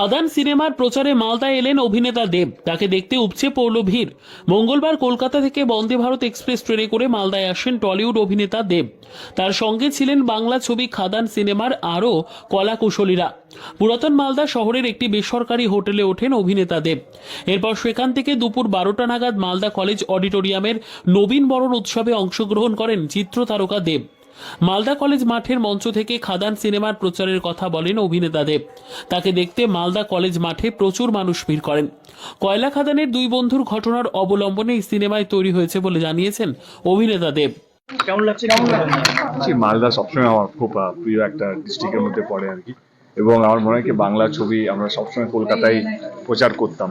খাদান সিনেমার প্রচারে মালদায় এলেন অভিনেতা দেব। তাকে দেখতে উপচে পড়ল ভিড়। মঙ্গলবার কলকাতা থেকে বন্দে ভারত এক্সপ্রেস ট্রেনে করে মালদায় আসেন টলিউড অভিনেতা দেব। তার সঙ্গে ছিলেন বাংলা ছবি খাদান সিনেমার আরও কলাকুশলীরা। পুরাতন মালদা শহরের একটি বেসরকারি হোটেলে ওঠেন অভিনেতা দেব। এরপর সেখান থেকে দুপুর বারোটা নাগাদ মালদা কলেজ অডিটোরিয়ামের নবীন বরণ উৎসবে অংশগ্রহণ করেন চিত্র তারকা দেব। মালদা কলেজ মাঠের মঞ্চ থেকে খাদান সিনেমার প্রচারের কথা বলেন অভিনেতা দেব। তাকে দেখতে মালদা কলেজ মাঠে প্রচুর মানুষ ভিড় করেন। কয়লা খাদানের দুই বন্ধুর ঘটনার অবলম্বনে এই সিনেমায় তৈরি হয়েছে বলে জানিয়েছেন অভিনেতা দেব। কেমন লাগছে? কেমন মালদা সবসময় আমার খুব প্রিয় একটা ডিস্ট্রিক্টের মধ্যে পড়ে আর কি। এবং আমার মনে হয় কি বাংলা ছবি আমরা সবসময় কলকাতায় প্রচার করতাম।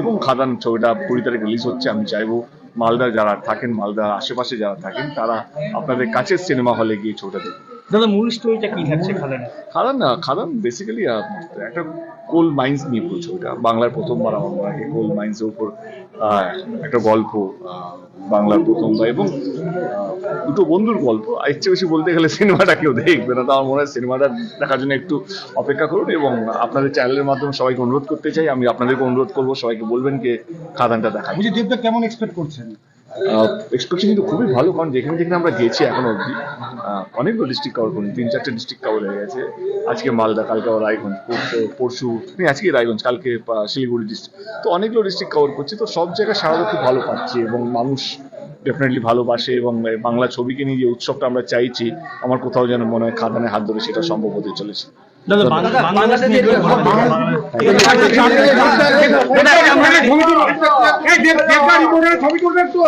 এবং খাদান ছবিটা কুড়ি তারিখ রিলিজ হচ্ছে আমি চাইব মালদা যারা থাকেন মালদা আশেপাশে যারা থাকেন তারা আপনাদের কাছের সিনেমা হলে গিয়ে ছবিটা দেখুন দাদা মূল স্টোরিটা কি থাকছে খাদানের খাদান না খাদান বেসিক্যালি একটা কোল মাইন্স নিয়ে পুরো ছবিটা। বাংলার প্রথমবার আমার মনে কোল মাইন্সের উপর আহ, একটা গল্প আহ, বাংলার প্রথমবার এবং দুটো বন্ধুর গল্প। আর ইচ্ছে বেশি বলতে গেলে সিনেমাটা কেউ দেখবে না। তো আমার মনে হয় সিনেমাটা দেখার জন্য একটু অপেক্ষা করুন এবং আপনাদের চ্যানেলের মাধ্যমে সবাইকে অনুরোধ করতে চাই। আমি আপনাদেরকে অনুরোধ করব সবাইকে বলবেন যে খাদানটা দেখা বলছি দেবদা কেমন এক্সপেক্ট করছেন? এক্সপেকশন কিন্তু খুবই ভালো কারণ যেখানে যেখানে আমরা গেছি এখনও অবধি অনেকগুলো ডিস্ট্রিক্ট কভার করি তিন চারটে ডিস্ট্রিক্ট কভার হয়ে গেছে। আজকে মালদা কালকে আবার রায়গঞ্জ পরশু মানে আজকে রায়গঞ্জ কালকে শিলিগুড়ি ডিস্ট্রিক্ট তো অনেকগুলো ডিস্ট্রিক্ট কভার করছি। তো সব জায়গায় সারাটা খুব ভালো পাচ্ছি এবং মানুষ ডেফিনেটলি ভালোবাসে এবং বাংলা ছবিকে নিয়ে যে উৎসবটা আমরা চাইছি আমার কোথাও যেন মনে হয় খাদানে হাত ধরে সেটা সম্ভব হতে চলেছে। ছবি তুলবে একটু